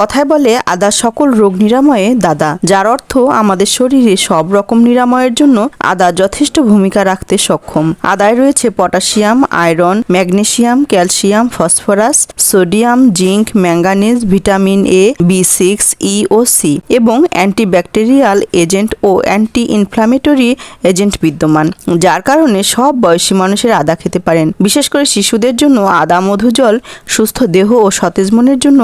কথায় বলে আদা সকল রোগ নিরাময়ে দাদা। যার অর্থ, আমাদের শরীরে সব রকম নিরাময়ের জন্য আদা যথেষ্ট ভূমিকা রাখতে সক্ষম। আদায় রয়েছে potassium, iron, magnesium, calcium, phosphorus, sodium, zinc, manganese, vitamin A, B six, E O C এবং অ্যান্টিব্যাকটেরিয়াল এজেন্ট ও অ্যান্টি ইনফ্লামেটরি এজেন্ট বিদ্যমান, যার কারণে সব বয়সী মানুষের আদা খেতে পারেন। বিশেষ করে শিশুদের জন্য আদা মধু জল সুস্থ দেহ ও সতেজ মনের জন্য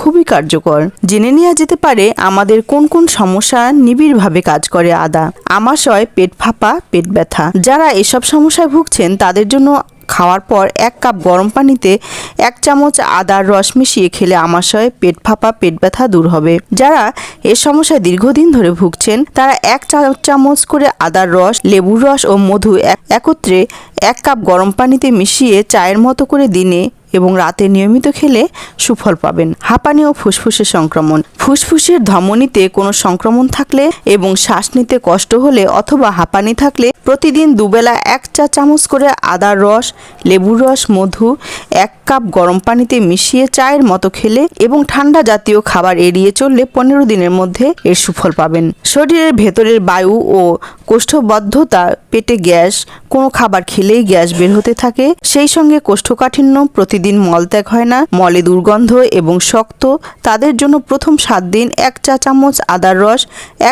খুবই কার্যকর। জেনে নেওয়া যেতে পারে, আমাদের কোন কোন সমস্যা নিবিড়ভাবে কাজ করে আদা। আমাশয়, পেট ফাঁপা, পেট ব্যথা। যারা এসব সমস্যায় ভুগছেন, তাদের জন্য খাওয়ার পর এক কাপ গরম পানিতে এক চামচ আদার রস মিশিয়ে খেলে আমাশয়, পেট ফাঁপা, পেট ব্যথা দূর হবে। যারা এ সমস্যায় দীর্ঘদিন ধরে ভুগছেন, তারা এক চামচ করে আদার রস, লেবুর রস ও মধু এক- একত্রে এক কাপ গরম পানিতে মিশিয়ে চায়ের মতো করে দিনে এবং রাতে নিয়মিত খেলে সুফল পাবেন। হাঁপানি ও ফুসফুসের সংক্রমণ। ফুসফুসের ধমনীতে কোনো সংক্রমণ থাকলে এবং শ্বাস নিতে কষ্ট হলে অথবা হাঁপানি থাকলে প্রতিদিন দুবেলা এক চা চামচ করে আদার রস, লেবুর রস, মধু, এক কাপ গরম পানিতে মিশিয়ে চায়ের মতো খেলে এবং ঠান্ডা জাতীয় খাবার এড়িয়ে চললে পনেরো দিনের মধ্যে এর সুফল পাবেন। শরীরের ভেতরের বায়ু ও কোষ্ঠবদ্ধতা, পেটে গ্যাস, কোনো খাবার খেলেই গ্যাস বের হতে থাকে। সেই সঙ্গে কোষ্ঠকাঠিন্য প্রতিদিন মলত্যাগ হয় না, মলে দুর্গন্ধ এবং শক্ত। তাদের জন্য প্রথম সাত দিন এক চা চামচ আদার রস,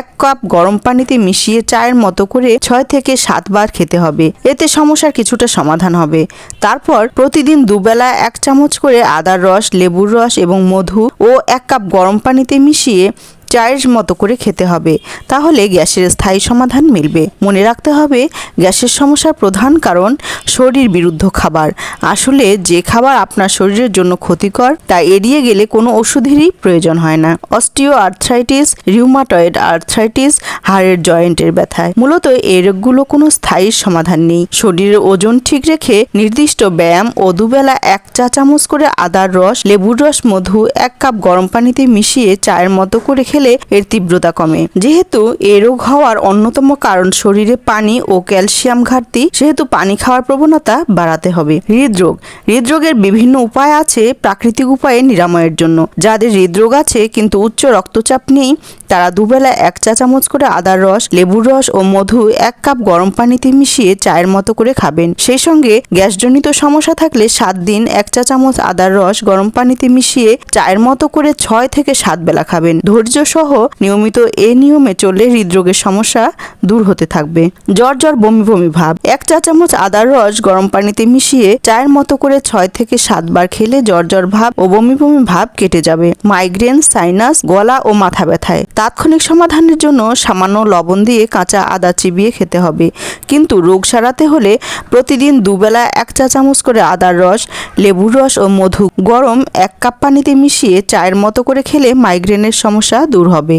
এক কাপ গরম পানিতে মিশিয়ে চায়ের মতো করে ছয় থেকে সাতবার খেতে হবে। এতে সমস্যার কিছুটা সমাধান হবে। তারপর প্রতিদিন দুবেলা এক চামচ করে আদার রস, লেবুর রস এবং মধু ও এক কাপ গরম পানিতে মিশিয়ে চায়ের মতো করে খেতে হবে। তাহলে গ্যাসের স্থায়ী সমাধান মিলবে। মনে রাখতে হবে, গ্যাসের সমস্যার প্রধান কারণ শরীর বিরুদ্ধ খাবার। আসলে যে খাবার আপনার শরীরের জন্য ক্ষতিকর, তা এড়িয়ে গেলে কোনো ওষুধেরই প্রয়োজন হয় না। অস্টিও আর্থ্রাইটিস রিউমাটয়েড আর্থ্রাইটিস, হাড়ের জয়েন্টের ব্যথায়। মূলত এই রোগগুলো কোনো স্থায়ী সমাধান নেই। শরীরের ওজন ঠিক রেখে নির্দিষ্ট ব্যায়াম ও দুবেলা এক চা চামচ করে আদার রস, লেবুর রস, মধু, এক কাপ গরম পানিতে মিশিয়ে চায়ের মতো করে খেলে এর তীব্রতা কমে। যেহেতু এ রোগ হওয়ার অন্যতম কারণ শরীরে পানি ও ক্যালসিয়াম ঘাটতি, সেহেতু পানি খাওয়ার প্রবণতা বাড়াতে হবে। হৃদরোগ। হৃদরোগের বিভিন্ন উপায় আছে প্রাকৃতিক উপায়ে নিরাময়ের জন্য। যাদের হৃদরোগ আছে কিন্তু উচ্চ রক্তচাপ নেই তারা দুবেলা এক চা চামচ করে আদার রস, লেবুর রস ও মধু এক কাপ গরম পানিতে মিশিয়ে চায়ের মতো করে খাবেন। সেই সঙ্গে গ্যাসজনিত সমস্যা থাকলে সাত দিন এক চা চামচ আদার রস গরম পানিতে মিশিয়ে চায়ের মতো করে ছয় থেকে সাত বেলা খাবেন। ধৈর্য সহ নিয়মিত এ নিয়মে চললে হৃদরোগের সমস্যা দূর হতে থাকবে। জ্বর জ্বর, বমি বমি ভাব। এক চা চামচ আদার রস গরম পানিতে মিশিয়ে চায়ের মতো করে ছয় থেকে সাতবার খেলে জ্বর জ্বর ভাব ও বমি বমি ভাব কেটে যাবে। মাইগ্রেন, সাইনাস, গলা ও মাথা ব্যথায়। তাৎক্ষণিক সমাধানের জন্য সামান্য লবণ দিয়ে কাঁচা আদা চিবিয়ে খেতে হবে। কিন্তু রোগ সারাতে হলে প্রতিদিন দুবেলা এক চা চামচ করে আদার রস, লেবুর রস ও মধু গরম এক কাপ পানিতে মিশিয়ে চায়ের মতো করে খেলে মাইগ্রেনের সমস্যা দূর হবে।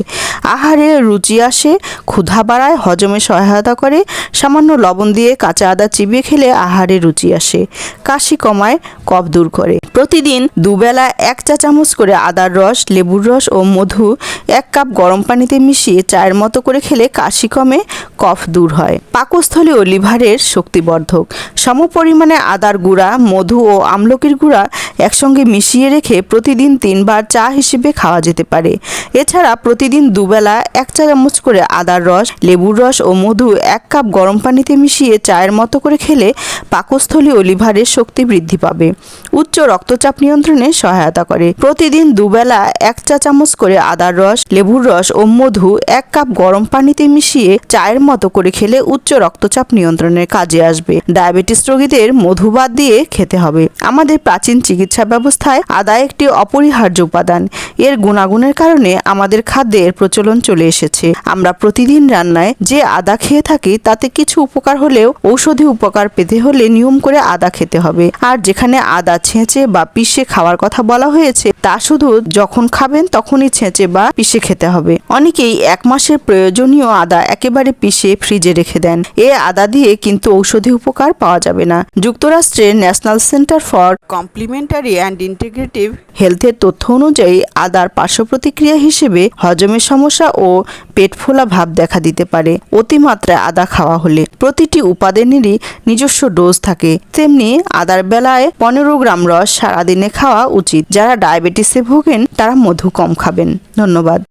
আহারে রুচি আসে, ক্ষুধা বাড়ায়, হজমে সহায়তা করে, সামান্য লবণ দিয়ে কাঁচা আদা চিবিয়ে খেলে আহারে রুচি আসে। কাশি কমায়, কফ দূর করে। প্রতিদিন দুবেলা এক চা চামচ করে আদার রস, লেবুর রস ও মধু এক কাপ গরম পানিতে মিশিয়ে চায়ের মতো করে খেলে কাশি কমে, কফ দূর হয়। পাকস্থলী ও লিভারের শক্তিবর্ধক। সমপরিমাণে আদার গুঁড়া, মধু ও আমলকির গুঁড়া একসঙ্গে মিশিয়ে রেখে প্রতিদিন তিনবার চা হিসেবে খাওয়া যেতে পারে। এছাড়া প্রতিদিন দুবেলা এক চা চামচ করে আদার রস, লেবুর রস ও মধু এক কাপ গরম পানিতে মিশিয়ে চায়ের মতো করে খেলে পাকস্থলী ও লিভারের শক্তি বৃদ্ধি পাবে। উচ্চ রক্তচাপ নিয়ন্ত্রণে সহায়তা করে। প্রতিদিন দুবেলা এক চা চামচ করে আদার রস, লেবুর রস ও মধু এক কাপ গরম পানিতে মিশিয়ে চায়ের মতো করে খেলে উচ্চ রক্তচাপ নিয়ন্ত্রণের কাজে আসবে। ডায়াবেটিস রোগীদের মধু বাদ দিয়ে খেতে হবে। আমাদের প্রাচীন চিকিৎসা ব্যবস্থায় আদা একটি অপরিহার্য উপাদান। এর গুণাগুণের কারণে আমাদের খাদ্যে এর প্রচলন চলে এসেছে। আমরা প্রতিদিন রান্নায় যে আদা খেয়ে থাকি, তাতে কিছু উপকার হলেও ঔষধি উপকার পেতে হলে নিয়ম করে আদা খেতে হবে। আর যেখানে আদা ছেঁচে বা পিষে খাওয়ার কথা বলা হয়েছে, তা শুধু যখন খাবেন তখনই ছেঁচে বা পিষে খেতে হবে। অনেকেই এক মাসের প্রয়োজনীয় আদা একেবারে পিষে ফ্রিজে রেখে দেন। এ আদা দিয়ে কিন্তু ঔষধি উপকার পাওয়া যাবে না। যুক্তরাষ্ট্রের national centre for complementary and integrative হেলথের তথ্য অনুযায়ী আদার পার্শ্ব প্রতিক্রিয়া হিসেবে হজমের সমস্যা ও পেট ফোলা ভাব দেখা দিতে পারে অতিমাত্রায় আদা খাওয়া হলে। প্রতিটি উপাদানেরই নিজস্ব ডোজ থাকে। তেমনি আদার বেলায় পনেরো গ্রাম রস সারাদিনে খাওয়া উচিত। যারা ডায়াবেটিসে ভোগেন, তারা মধু কম খাবেন। ধন্যবাদ।